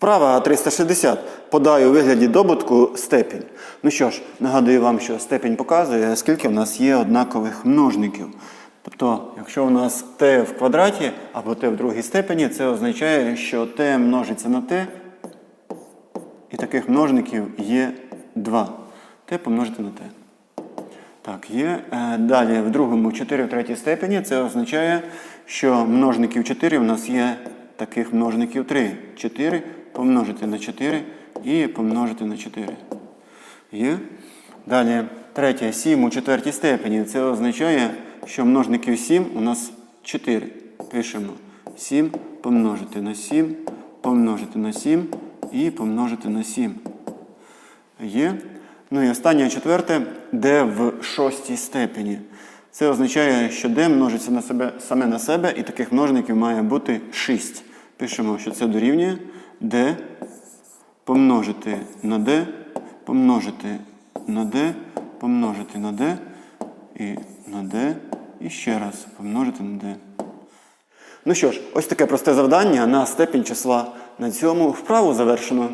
Вправа 360. Подай у вигляді добутку степінь. Ну що ж, нагадую вам, що степінь показує, скільки в нас є однакових множників. Тобто, якщо у нас t в квадраті або t в другій степені, це означає, що t множиться на t, і таких множників є 2. t помножити на t. Так, є. Е, Далі в другому 4 в третій степені. Це означає, що множників 4 у нас є таких множників 3. 4 помножити на 4 і помножити на 4. Є. Далі третє 7 у четвертій степені. Це означає, що множників 7 у нас 4. Пишемо 7 помножити на 7, помножити на 7 і помножити на 7. Є. Ну і останнє четверте d в шостій степені. Це означає, що d множиться на себе, саме на себе, і таких множників має бути 6. Пишемо, що це дорівнює d помножити на d, помножити на d, помножити на d і на d, і ще раз помножити на d. Ну що ж, ось таке просте завдання на степінь числа. На цьому вправу завершено.